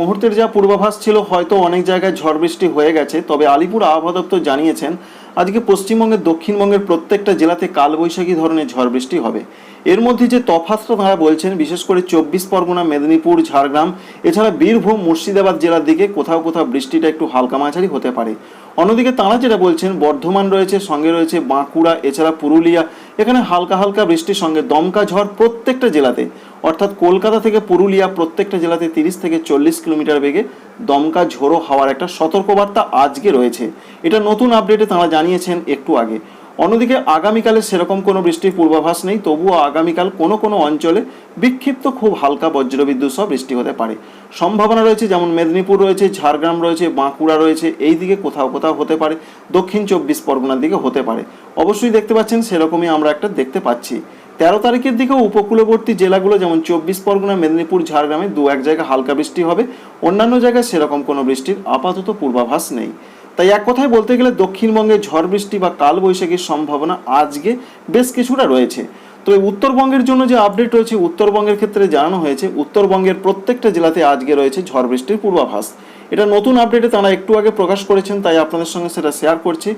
মুহূর্তের যা পূর্বাভাস ছিল, হয়তো অনেক জায়গায় ঝড় বৃষ্টি হয়ে গেছে। তবে আলিপুর আবহাওয়া দপ্তর জানিয়েছেন আজকে পশ্চিমবঙ্গের, দক্ষিণবঙ্গের প্রত্যেকটা জেলাতে কালবৈশাখী ধরনের ঝড় বৃষ্টি হবে। এর মধ্যে যে তফাতটা তারা বলছেন, বিশেষ করে চব্বিশ পরগনা, মেদিনীপুর, ঝাড়গ্রাম, এছাড়া বীরভূম, মুর্শিদাবাদ জেলার দিকে কোথাও কোথাও বৃষ্টিটা একটু হালকা মাঝারি হতে পারে। অন্যদিকে তারা যেটা বলছেন, বর্ধমান রয়েছে, সঙ্গে রয়েছে বাঁকুড়া, এছাড়া পুরুলিয়া, এখানে হালকা হালকা বৃষ্টির সঙ্গে দমকা ঝড় প্রত্যেকটা জেলাতে। অর্থাৎ কলকাতা থেকে পুরুলিয়া প্রত্যেকটা জেলাতে তিরিশ থেকে চল্লিশ কিলোমিটার বেগে দমকা ঝোড়ো হওয়ার একটা সতর্কবার্তা আজকে রয়েছে। এটা নতুন আপডেটে তারা জানিয়েছেন একটু আগে। অন্যদিকে আগামীকালে সেরকম কোনো বৃষ্টির পূর্বাভাস নেই, তবুও আগামীকাল কোনো কোনো অঞ্চলে বিক্ষিপ্ত খুব হালকা বজ্রবিদ্যুৎ সহ বৃষ্টি হতে পারে। সম্ভাবনা রয়েছে যেমন মেদিনীপুর রয়েছে, ঝাড়গ্রাম রয়েছে, বাঁকুড়া রয়েছে, এই দিকে কোথাও কোথাও হতে পারে। দক্ষিণ চব্বিশ পরগনার দিকে হতে পারে। অবশ্যই দেখতে পাচ্ছেন, সেরকমই আমরা একটা দেখতে পাচ্ছি। তেরো তারিখের দিকেও উপকূলবর্তী জেলাগুলো যেমন চব্বিশ পরগনা, মেদিনীপুর, ঝাড়গ্রামে দু এক জায়গায় হালকা বৃষ্টি হবে। অন্যান্য জায়গায় সেরকম কোনো বৃষ্টির আপাতত পূর্বাভাস নেই। তাই এক কথায় বলতে গেলে দক্ষিণবঙ্গে ঝড় বৃষ্টি বা কালবৈশাখীর সম্ভাবনা আজকে বেশ কিছুটা রয়েছে। তবে উত্তরবঙ্গের জন্য যে আপডেট রয়েছে, উত্তরবঙ্গের ক্ষেত্রে জানানো হয়েছে, উত্তরবঙ্গের প্রত্যেকটা জেলাতে আজকে রয়েছে ঝড় বৃষ্টির পূর্বাভাস। এটা নতুন আপডেটে তারা একটু আগে প্রকাশ করেছেন, তাই আপনাদের সঙ্গে সেটা শেয়ার করছি।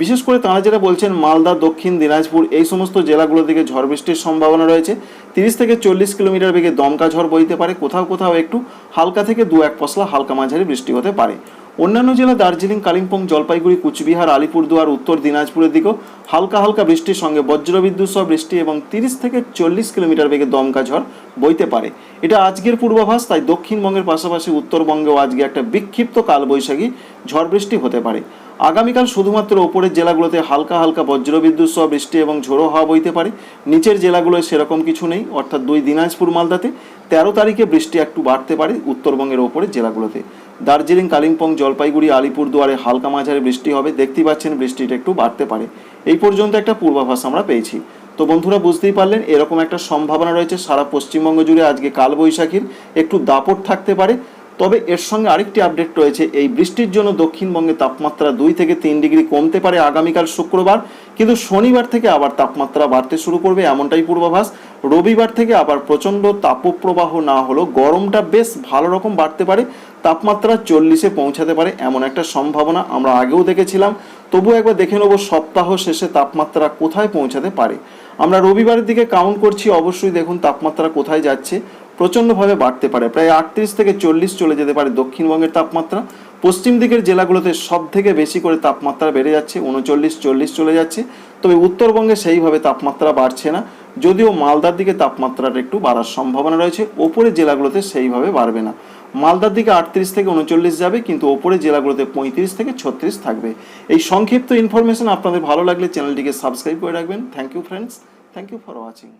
বিশেষ করে তারা যেটা বলছেন, মালদা, দক্ষিণ দিনাজপুর, এই সমস্ত জেলাগুলো থেকে ঝড় বৃষ্টির সম্ভাবনা রয়েছে। তিরিশ থেকে চল্লিশ কিলোমিটার বেগে দমকা ঝড় বইতে পারে, কোথাও কোথাও একটু হালকা থেকে দু এক পশলা হালকা মাঝারি বৃষ্টি হতে পারে। অন্যান্য জেলা দার্জিলিং, কালিম্পং, জলপাইগুড়ি, কুচবিহার, আলিপুরদুয়ার, উত্তর দিনাজপুরের দিকেও হালকা হালকা বৃষ্টির সঙ্গে বজ্রবিদ্যুৎ সহ বৃষ্টি এবং তিরিশ থেকে চল্লিশ কিলোমিটার বেগে দমকা ঝড় বইতে পারে। এটা আজকের পূর্বাভাস, তাই দক্ষিণবঙ্গের পাশাপাশি উত্তরবঙ্গেও আজকে একটা বিক্ষিপ্ত কালবৈশাখী ঝড় বৃষ্টি হতে পারে। আগামীকাল শুধুমাত্র ওপরের জেলাগুলোতে হালকা হালকা বজ্রবিদ্যুৎ সহ বৃষ্টি এবং ঝোড়ো হাওয়া বইতে পারে। নিচের জেলাগুলোয় সেরকম কিছু নেই, অর্থাৎ দুই দিনাজপুর, মালদাতে তেরো তারিখে বৃষ্টি একটু বাড়তে পারে উত্তরবঙ্গের ওপরের জেলাগুলোতে। দার্জিলিং, কালিম্পং, জলপাইগুড়ি, আলিপুরদুয়ারে হালকা মাঝারি বৃষ্টি হবে, দেখতেই পাচ্ছেন বৃষ্টিটা একটু বাড়তে পারে। এই পর্যন্ত একটা পূর্বাভাস আমরা পেয়েছি। তো বন্ধুরা, বুঝতেই পারলেন, এরকম একটা সম্ভাবনা রয়েছে সারা পশ্চিমবঙ্গ জুড়ে আজকে কালবৈশাখীর। একটু দাপট থাকতে পারে তবে এর সঙ্গে আরেকটি আপডেট রয়েছে। এই বৃষ্টির জন্য দক্ষিণবঙ্গে তাপমাত্রা দুই থেকে তিন ডিগ্রি কমতে পারে আগামীকাল শুক্রবার। কিন্তু শনিবার থেকে আবার তাপমাত্রা বাড়তে শুরু করবে এমনটাই পূর্বাভাস। রবিবার থেকে আবার প্রচণ্ড তাপপ্রবাহ না হলেও গরমটা বেশ ভালো রকম বাড়তে পারে। তাপমাত্রা চল্লিশে পৌঁছাতে পারে এমন একটা সম্ভাবনা আমরা আগেও দেখেছিলাম। তবু একবার দেখে নেব সপ্তাহ শেষে তাপমাত্রা কোথায় পৌঁছাতে পারে। আমরা রবিবারের দিকে কাউন্ট করছি, অবশ্যই দেখুন তাপমাত্রা কোথায় যাচ্ছে। প্রচণ্ডভাবে বাড়তে পারে। প্রায় আটত্রিশ থেকে চল্লিশ চলে যেতে পারে দক্ষিণবঙ্গের তাপমাত্রা। পশ্চিম দিকের জেলাগুলোতে সব থেকে বেশি করে তাপমাত্রা বেড়ে যাচ্ছে, উনচল্লিশ, চল্লিশ চলে যাচ্ছে। তবে উত্তরবঙ্গে সেইভাবে তাপমাত্রা বাড়ছে না, যদিও মালদার দিকে তাপমাত্রাটা একটু বাড়ার সম্ভাবনা রয়েছে, ওপরের জেলাগুলোতে সেইভাবে বাড়বে না। মালদার দিকে আটত্রিশ থেকে উনচল্লিশ যাবে, কিন্তু ওপরের জেলাগুলোতে পঁয়ত্রিশ থেকে ছত্রিশ থাকবে। এই সংক্ষিপ্ত ইনফরমেশন আপনাদের ভালো লাগলে চ্যানেলটিকে সাবস্ক্রাইব করে রাখবেন। Thank you friends thank you for watching